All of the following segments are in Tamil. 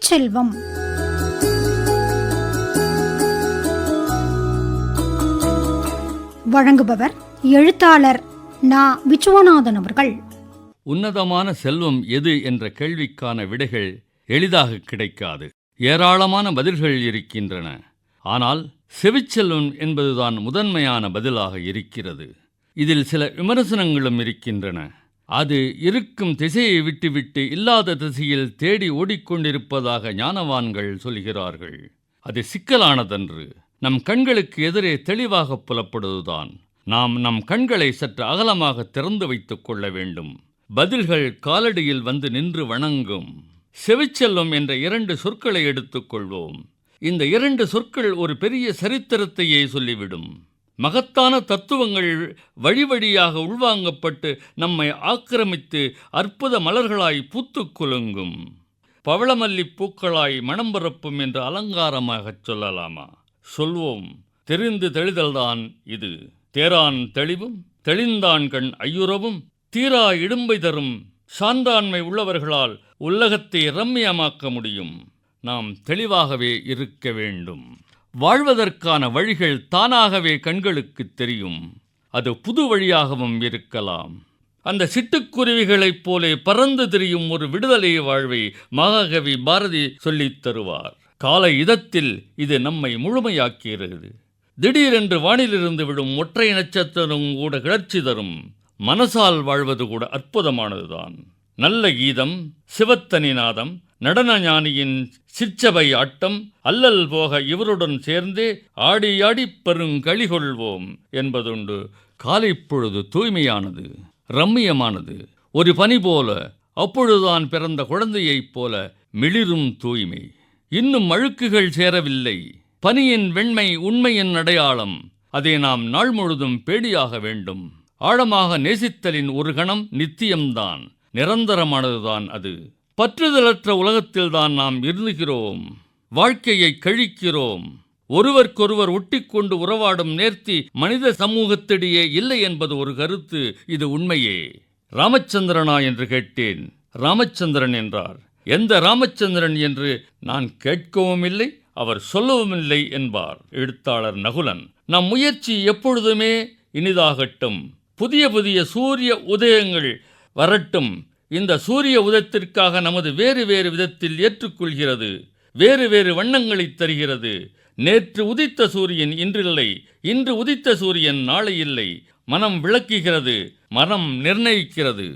செல்வம் வழங்குபவர் எழுத்தாளர் நா. விச்சுவநாதன் அவர்கள். உன்னதமான செல்வம் எது என்ற கேள்விக்கான விடைகள் எளிதாக கிடைக்காது. ஏராளமான பதில்கள் இருக்கின்றன. ஆனால் செவிச்செல்வம் என்பதுதான் முதன்மையான பதிலாக இருக்கிறது. இதில் சில விமர்சனங்களும் இருக்கின்றன. அது இருக்கும் திசையை விட்டுவிட்டு இல்லாத திசையில் தேடி ஓடிக்கொண்டிருப்பதாக ஞானவான்கள் சொல்கிறார்கள். அது சிக்கலானதன்று. நம் கண்களுக்கு எதிரே தெளிவாக புலப்படுவதுதான். நாம் நம் கண்களை சற்று அகலமாக திறந்து வைத்துக் கொள்ள வேண்டும். பதில்கள் காலடியில் வந்து நின்று வணங்கும். செவிச்செல்லும் என்ற இரண்டு சொற்களை எடுத்துக்கொள்வோம் இந்த இரண்டு சொற்கள் ஒரு பெரிய சரித்திரத்தையே சொல்லிவிடும். மகத்தான தத்துவங்கள் வழி வழியாக உள்வாங்கப்பட்டு நம்மை ஆக்கிரமித்து அற்புத மலர்களாய் பூத்துக் குலுங்கும். பவளமல்லி பூக்களாய் மனம் பரப்பும் என்று அலங்காரமாகச் சொல்லலாமா? சொல்வோம். தெரிந்து தெளிதல்தான் இது. தேரான் தெளிவும் தெளிந்தான் கண் ஐயுறவும் தீரா இடும்பை தரும் சான்றாண்மை உள்ளவர்களால் உலகத்தை ரம்மியமாக்க முடியும். நாம் தெளிவாகவே இருக்க வேண்டும். வாழ்வதற்கான வழிகள் தானாகவே கண்களுக்கு தெரியும். அது புது வழியாகவும் இருக்கலாம். அந்த சிட்டுக்குருவிகளைப் போலே பறந்து திரியும் ஒரு விடுதலை வாழ்வை மகாகவி பாரதி சொல்லித் தருவார். கால இதத்தில் இது நம்மை முழுமையாக்குகிறது. திடீரென்று வானிலிருந்து விடும் ஒற்றை நட்சத்திரம் கூட கிளர்ச்சி தரும். மனசால் வாழ்வது கூட அற்புதமானதுதான். நல்ல கீதம் சிவத்தனி நாதம் நடன ஞானியின் சிற்சபை ஆட்டம் அல்லல் போக இவருடன் சேர்ந்தே ஆடி ஆடி பெருங்களி கொள்வோம் என்பதுண்டு காலை பொழுது தூய்மையானது ரம்மியமானது. ஒரு பனி போல அப்பொழுதுதான் பிறந்த குழந்தையைப் போல மிளிரும் தூய்மை. இன்னும் அழுக்குகள் சேரவில்லை. பனியின் வெண்மை உண்மையின் அடையாளம். அதை நாம் நாள் முழுதும் பேடியாக வேண்டும். ஆழமாக நேசித்தலின் ஒரு கணம் நித்தியம்தான். நிரந்தரமானதுதான் அது. பற்றுதலற்ற உலகத்தில்தான் நாம் இருந்துகிறோம். வாழ்க்கையை கழிக்கிறோம். ஒருவருக்கொருவர் ஒட்டிக்கொண்டு உறவாடும் நேர்த்தி மனித சமூகத்திடையே இல்லை என்பது ஒரு கருத்து. இது உண்மையே. ராமச்சந்திரனா என்று கேட்டேன். ராமச்சந்திரன் என்றார். எந்த ராமச்சந்திரன் என்று நான் கேட்கவும் இல்லை அவர் சொல்லவும் இல்லை என்பார். எழுத்தாளர் நகுலன். நம் முயற்சி எப்பொழுதுமே இனிதாகட்டும். புதிய புதிய சூரிய உதயங்கள் வரட்டும். இந்த சூரிய உதயத்திற்காக நமது வேறு வேறு விதத்தில் ஏற்றுக்கொள்கிறது வேறு வேறு வண்ணங்களை தருகிறது. நேற்று உதித்த சூரியன் இன்றில்லை இன்று உதித்த சூரியன் நாளை இல்லை. மனம் விளக்குகிறது மனம் நிர்ணயிக்கிறது.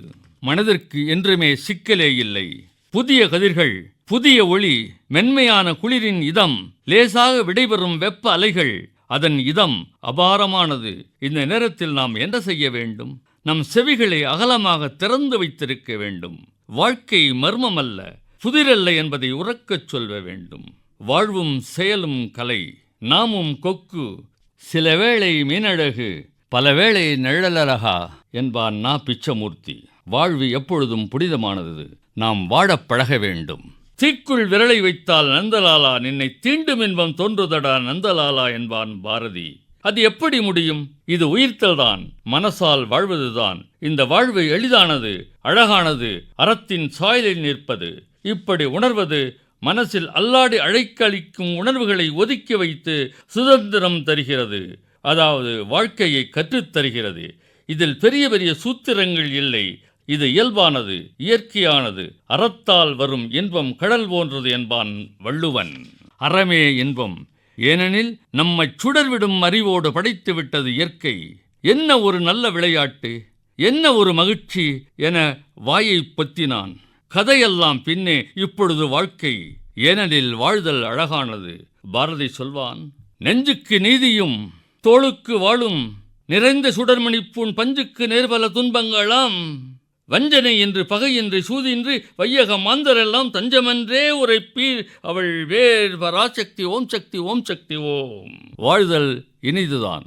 மனதிற்கு என்றுமே சிக்கலே இல்லை. புதிய கதிர்கள் புதிய ஒளி மென்மையான குளிரின் இதம் லேசாக விடைபெறும் வெப்ப அலைகள் அதன் இதம் அபாரமானது. இந்த நேரத்தில் நாம் என்ன செய்ய வேண்டும்? நம் செவிகளை அகலமாக திறந்து வைத்திருக்க வேண்டும். வாழ்க்கை மர்மம் அல்ல புதிரல்ல என்பதை உறக்கச் சொல்ல வேண்டும். வாழ்வும் செயலும் கலை நாமும் கொக்கு சில வேளை மீனழகு பல வேளை நிழலழகா என்பான் நா பிச்சமூர்த்தி. வாழ்வு எப்பொழுதும் புனிதமானது நாம் வாழப் பழக வேண்டும். தீக்குள் விரலை வைத்தால் நந்தலாலா நின்னை தீண்டும் இன்பம் தோன்றுதடா நந்தலாலா என்பான் பாரதி. அது எப்படி முடியும்? இது உயிர்த்தல்தான் மனசால் வாழ்வதுதான் இந்த வாழ்வு எளிதானது அழகானது அறத்தின் சாயலில் நிற்பது. இப்படி உணர்வது மனசில் அல்லாடி அழைக்களிக்கும் உணர்வுகளை ஒதுக்கி வைத்து சுதந்திரம் தருகிறது. அதாவது வாழ்க்கையை கற்றுத் தருகிறது. இதில் பெரிய பெரிய சூத்திரங்கள் இல்லை. இது இயல்பானது இயற்கையானது. அறத்தால் வரும் இன்பம் கடல் போன்றது என்பான் வள்ளுவன். அறமே இன்பம். ஏனெனில் நம்மை சுடர்விடும் அறிவோடு படைத்து விட்டது இயற்கை. என்ன ஒரு நல்ல விளையாட்டு என்ன ஒரு மகிழ்ச்சி என வாயை பொத்தினான். கதையெல்லாம் பின்னே இப்பொழுது வாழ்க்கை. ஏனெனில் வாழ்தல் அழகானது பாரதி சொல்வான். நெஞ்சுக்கு நீதியும் தோளுக்கு வாழும் நிறைந்த சுடர்மணிப்பூன் பஞ்சுக்கு நேர்பல துன்பங்களாம். வஞ்சனை என்று பகையின்றி சூதின்றி வையக மாந்தரெல்லாம் தஞ்சமென்றே உரைப்பீர். அவள் வேர் பராசக்தி ஓம் சக்தி ஓம் சக்தி ஓம். வாழ்தல் இனிதுதான்.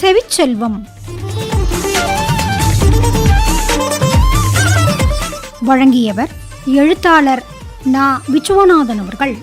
செவிச்செல்வம். வழங்கியவர் எழுத்தாளர் நா. விச்சுவநாதன் அவர்கள்.